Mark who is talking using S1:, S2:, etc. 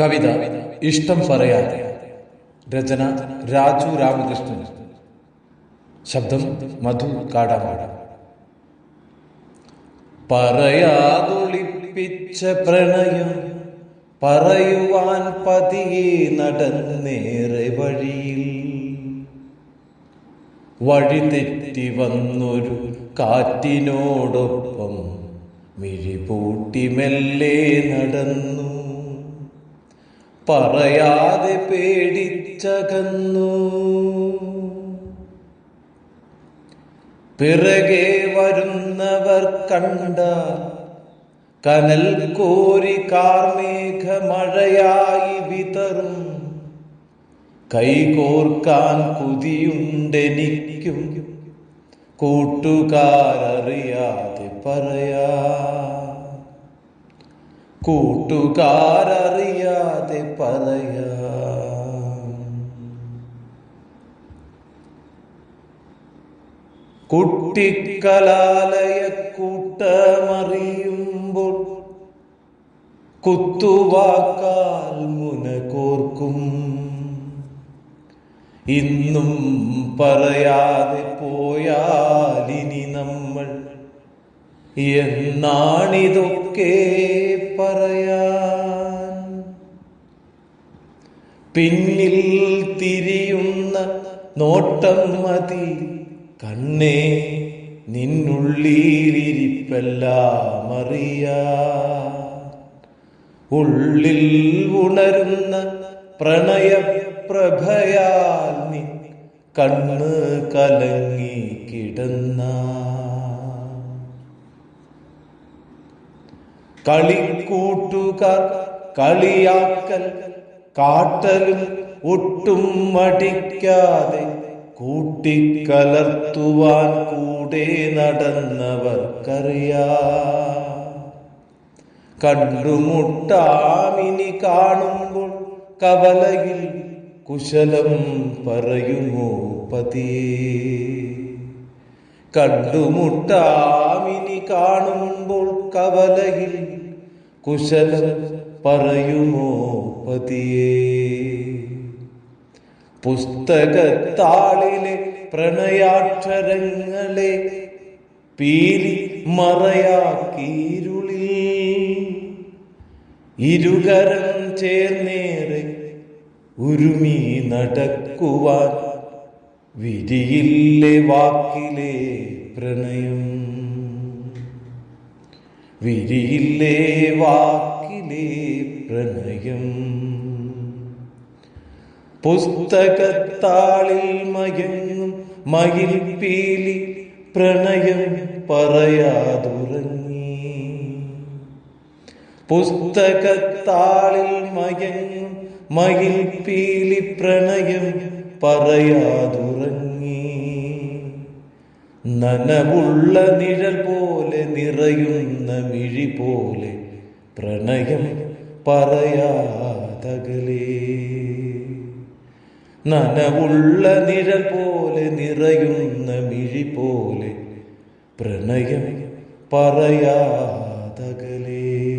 S1: കവിത ഇഷ്ടം പറയാതെ. രചന രാജു രാമകൃഷ്ണൻ. ശബ്ദം മധു കാടാമാട. പറയാതൊളിപ്പിച്ച പ്രണയം പറയുവാൻ പതിയെ നടന്നേറെ വഴിയിൽ. വഴി തെറ്റി വന്നൊരു കാറ്റിനോടൊപ്പം മിഴിപൂട്ടി മെല്ലെ നടന്നു. പറയാതെ പേടിച്ചകന്നു. പിറകെ വരുന്നവർ കണ്ട കനൽ കോരി കാർമേഘ മഴയായി വിതറും. കൈകോർക്കാൻ കുതിയുണ്ടെനിക്കും കൂട്ടുകാരറിയാതെ പറയാ. കൂട്ടുകാരറിയാതെ പറയ കുട്ടിക്കലാലയ കൂട്ടമറിയുമ്പോൾ കുത്തുവാക്കാൽ മുനകോർക്കും. ഇന്നും പറയാതെ പോയാലിനി നമ്മൾ എന്നാണിതൊക്കെ പറയാൻ. പിന്നിൽ തിരിയുന്ന നോട്ടം മതി. കണ്ണേ നിന്നുള്ളിലിരിപ്പെല്ലാം അറിയാ ഉള്ളിൽ ഉണരുന്ന പ്രണയപ്രഭയാൽ നീ കണ്ണ് കലങ്ങി കിടന്ന. കളിക്കൂട്ടുകാർ കളിയാക്കൽ കാട്ടലും ഒട്ടും മടിക്കാതെ കൂട്ടിക്കലർത്തുവാൻ കൂടെ നടന്നവർക്കറിയാ. കണ്ടുമുട്ടാമിനി കാണുമ്പോൾ കവലയിൽ കുശലം പറയുമോ പതിയേ? കണ്ടുമുട്ടാമിനി കാണുമ്പോൾ കവലയിൽ കുശലം പറയുമോ പതിയേ? പുസ്തകത്താളിലെ പ്രണയാക്ഷരങ്ങളെ പീലി മറയാക്കീരുളിൽ ഇരുകരം ചേർന്നേറെ ഉരുമി നടക്കുവാൻ വിരിയില്ലേ വാക്കിലെ പ്രണയം? വിരിയില്ലേ വാക്കിലെ പ്രണയം? പുസ്തകത്താളിൽ മയങ്ങും മയിൽ പീലി പ്രണയം പറയാതുറങ്ങി. പുസ്തകത്താളിൽ മയങ്ങും മയിൽ പീലി പ്രണയം പറയാതുറങ്ങി. നനവുള്ള നിഴൽ പോലെ നിറയുന്ന മിഴി പോലെ പ്രണയം പറയാതകലേ. നനവുള്ള നിഴൽ പോലെ നിറയുന്ന മിഴി പോലെ പ്രണയം പറയാതകലേ.